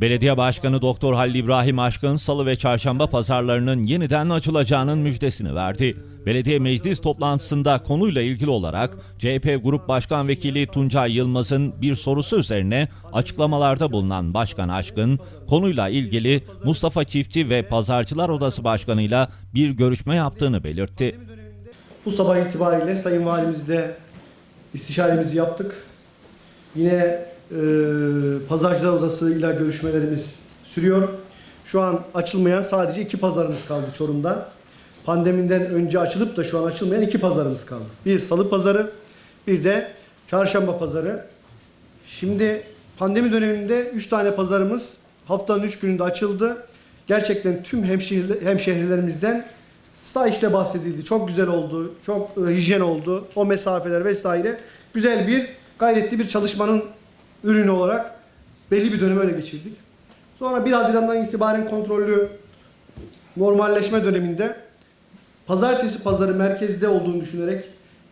Belediye Başkanı Doktor Halil İbrahim Aşkın salı ve çarşamba pazarlarının yeniden açılacağının müjdesini verdi. Belediye meclis toplantısında konuyla ilgili olarak CHP Grup Başkan Vekili Tuncay Yılmaz'ın bir sorusu üzerine açıklamalarda bulunan Başkan Aşkın, konuyla ilgili Mustafa Çiftçi ve Pazarcılar Odası Başkanı'yla bir görüşme yaptığını belirtti. Bu sabah itibariyle Sayın Valimizle istişaremizi yaptık. Yine Pazarcılar Odası ile görüşmelerimiz sürüyor. Şu an açılmayan sadece iki pazarımız kaldı Çorum'da. Pandemiden önce açılıp da şu an açılmayan iki pazarımız kaldı. Bir salı pazarı, bir de çarşamba pazarı. Şimdi pandemi döneminde 3 tane pazarımız haftanın 3 gününde açıldı. Gerçekten tüm hemşehriler, hemşehrilerimizden işte bahsedildi. Çok güzel oldu, çok e, hijyen oldu. O mesafeler vesaire. Güzel bir, gayretli bir çalışmanın ürünü olarak belli bir dönem öyle geçirdik. Sonra 1 Haziran'dan itibaren kontrollü normalleşme döneminde pazartesi pazarı merkezde olduğunu düşünerek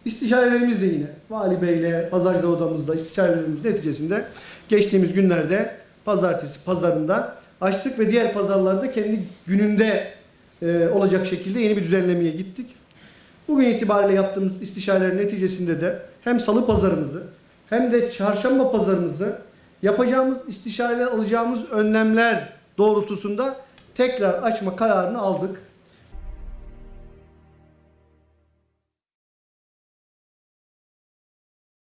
istişarelerimizle yine Vali Bey'le pazarcılar odamızda istişarelerimiz neticesinde geçtiğimiz günlerde pazartesi pazarında açtık ve diğer pazarlarda kendi gününde e, olacak şekilde yeni bir düzenlemeye gittik. Bugün itibariyle yaptığımız istişarelerin neticesinde de hem salı pazarımızı hem de çarşamba pazarımızı yapacağımız istişareler alacağımız önlemler doğrultusunda tekrar açma kararını aldık.